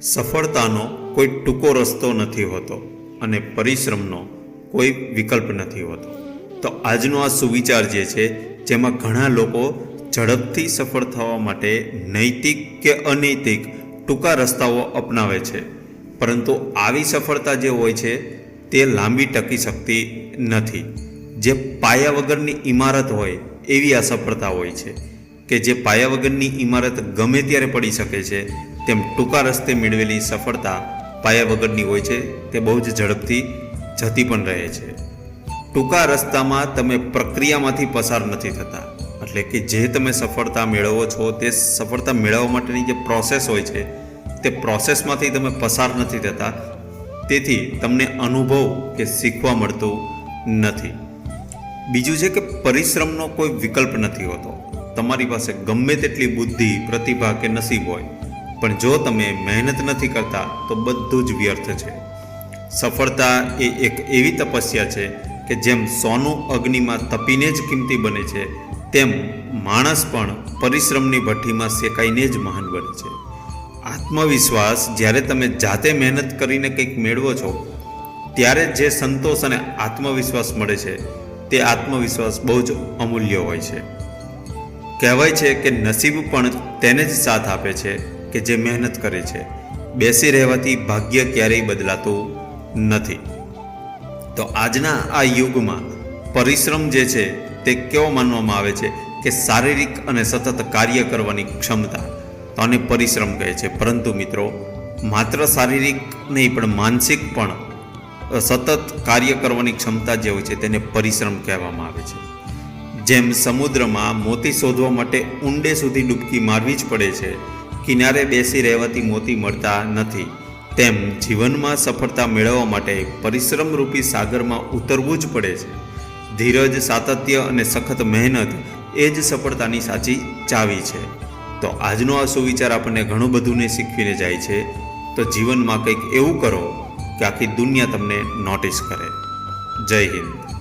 સફળતાનો કોઈ ટૂંકો રસ્તો નથી હોતો અને પરિશ્રમનો કોઈ વિકલ્પ નથી હોતો. તો આજનો આ સુવિચાર જે છે, જેમાં ઘણા લોકો ઝડપથી સફળ થવા માટે નૈતિક કે અનૈતિક ટૂંકા રસ્તાઓ અપનાવે છે. પરંતુ આવી સફળતા જે હોય છે, તે લાંબી ટકી શકતી નથી. જે પાયા વગરની ઇમારત હોય, એવી આ સફળતા હોય છે કે જે પાયા વગરની ઇમારત ગમે ત્યારે પડી શકે છે તેમ ટૂંકા રસ્તે મેળવેલી સફળતા પાયા વગરની હોય છે, તે બહુ જ ઝડપથી જતી પણ રહે છે. ટૂંકા રસ્તામાં તમે પ્રક્રિયામાંથી પસાર નથી થતા, એટલે કે જે તમે સફળતા મેળવો છો, તે સફળતા મેળવવા માટેની જે પ્રોસેસ હોય છે, તે પ્રોસેસમાંથી તમે પસાર નથી થતા, તેથી તમને અનુભવ કે શીખવા મળતું નથી. બીજું છે કે પરિશ્રમનો કોઈ વિકલ્પ નથી હોતો. તમારી પાસે ગમે તેટલી બુદ્ધિ, પ્રતિભા કે નસીબ હોય પણ જો તમે મહેનત નથી કરતા, તો બધું જ વ્યર્થ છે. સફળતા એ એક એવી તપસ્યા છે કે જેમ સોનું અગ્નિમાં તપીને જ કિંમતી બને છે, તેમ માણસ પણ પરિશ્રમની ભઠ્ઠીમાં શેકાઈને જ મહાન બને છે. આત્મવિશ્વાસ જ્યારે તમે જાતે મહેનત કરીને કંઈક મેળવો છો, ત્યારે જે સંતોષ અને આત્મવિશ્વાસ મળે છે, તે આત્મવિશ્વાસ બહુ જ અમૂલ્ય હોય છે. કહેવાય છે કે નસીબ પણ તેને જ સાથ આપે છે કે જે મહેનત કરે છે, બેસી રહેવાથી ભાગ્ય ક્યારેય બદલાતું નથી. તો આજના આ યુગમાં પરિશ્રમ જે છે તે કેવો માનવામાં આવે છે કે શારીરિક અને સતત કાર્ય કરવાની ક્ષમતા તો આને પરિશ્રમ કહે છે. પરંતુ મિત્રો, માત્ર શારીરિક નહીં, પણ માનસિક પણ સતત કાર્ય કરવાની ક્ષમતા જે હોય છે તેને પરિશ્રમ કહેવામાં આવે છે. જેમ સમુદ્રમાં મોતી શોધવા માટે ઊંડે સુધી ડૂબકી મારવી જ પડે છે કિનારે બેસી રહેવાથી મોતી મળતા નથી. તેમ જીવનમાં સફળતા મેળવવા માટે પરિશ્રમરૂપી સાગરમાં ઉતરવું જ પડે છે. ધીરજ, સાતત્ય અને સખત મહેનત એ જ સફળતાની સાચી ચાવી છે. તો આજનો આ સુવિચાર આપણને ઘણું બધુંને શીખવીને જાય છે. તો જીવનમાં કંઈક એવું કરો કે આખી દુનિયા તમને નોટિસ કરે. જય હિન્દ.